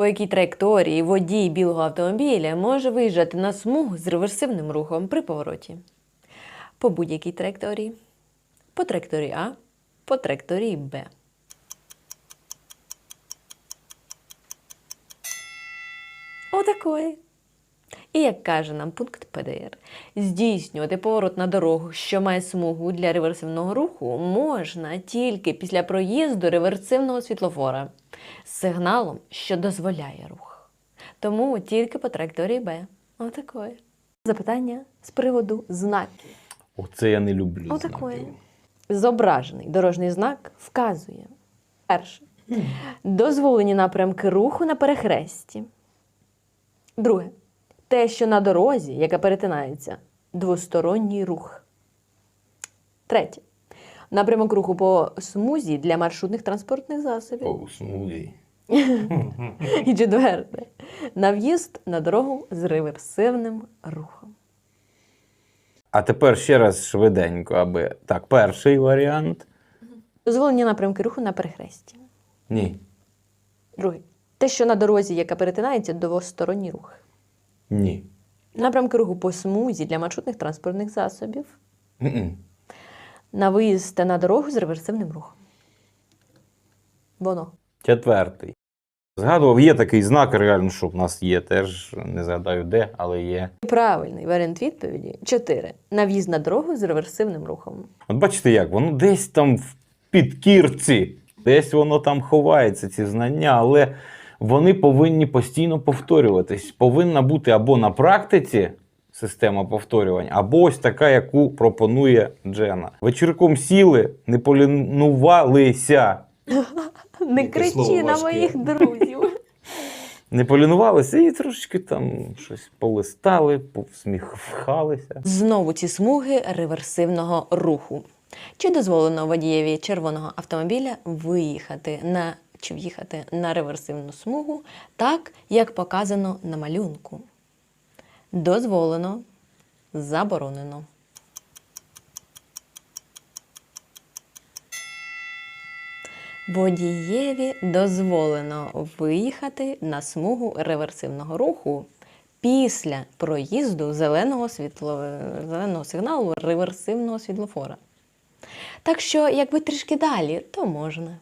по якій траєкторії водій білого автомобіля може виїжджати на смугу з реверсивним рухом при повороті. По будь-якій траєкторії. По траєкторії А, по траєкторії Б. Отакої. І як каже нам пункт ПДР, здійснювати поворот на дорогу, що має смугу для реверсивного руху, можна тільки після проїзду реверсивного світлофора з сигналом, що дозволяє рух. Тому тільки по траєкторії Б. Отакої. Запитання з приводу знаків. Оце я не люблю. Отакої. знаків. Зображений дорожній знак вказує. Перше. Дозволені напрямки руху на перехресті. Друге. Те, що на дорозі, яка перетинається, двосторонній рух. Третє. Напрямок руху по смузі для маршрутних транспортних засобів. О, смузі. І четверте. На в'їзд на дорогу з реверсивним рухом. А тепер ще раз швиденько, аби. Так, перший варіант. Дозволені напрямки руху на перехресті. Ні. Другий. Те, що на дорозі, яка перетинається, двосторонній рух. Ні. Напрямки руху по смузі для маршрутних транспортних засобів. М-м. На виїзд та на дорогу з реверсивним рухом. Воно. Четвертий. Згадував, є такий знак, реально, що в нас є, теж не згадаю де, але є. Правильний варіант відповіді 4. На в'їзд на дорогу з реверсивним рухом. От бачите як, воно десь там в підкірці, десь воно там ховається, ці знання, але вони повинні постійно повторюватись. Повинна бути або на практиці система повторювань, або ось така, яку пропонує Джена. Вечірком сіли, не полінувалися. Не кричи на моїх друзів. Не полінувалися і трошечки там щось полистали, повсміхалися. Знову ці смуги реверсивного руху. Чи дозволено водієві червоного автомобіля виїхати на чи в'їхати на реверсивну смугу так, як показано на малюнку? Дозволено, заборонено. Водієві дозволено виїхати на смугу реверсивного руху після проїзду зеленого, світло... зеленого сигналу реверсивного світлофора. Так що, якби трішки далі, то можна.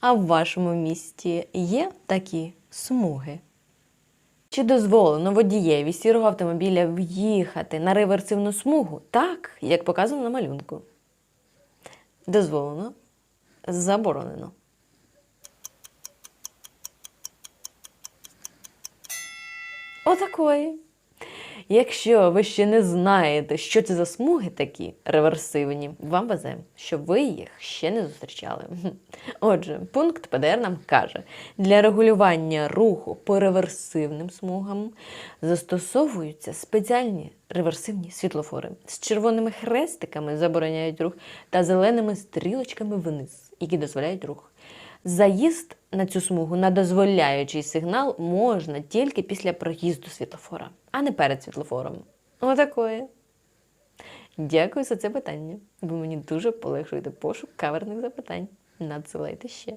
А в вашому місті є такі смуги? Чи дозволено водієві сірого автомобіля в'їхати на реверсивну смугу так, як показано на малюнку? Дозволено, заборонено. Отакої. Якщо ви ще не знаєте, що це за смуги такі реверсивні, вам везе, що ви їх ще не зустрічали. Отже, пункт ПДР нам каже: для регулювання руху по реверсивним смугам застосовуються спеціальні реверсивні світлофори з червоними хрестиками забороняють рух та зеленими стрілочками вниз, які дозволяють рух. Заїзд на цю смугу на дозволяючий сигнал можна тільки після проїзду світлофора, а не перед світлофором. Отакої. Дякую за це питання. Ви мені дуже полегшуєте пошук каверних запитань. Надсилайте ще.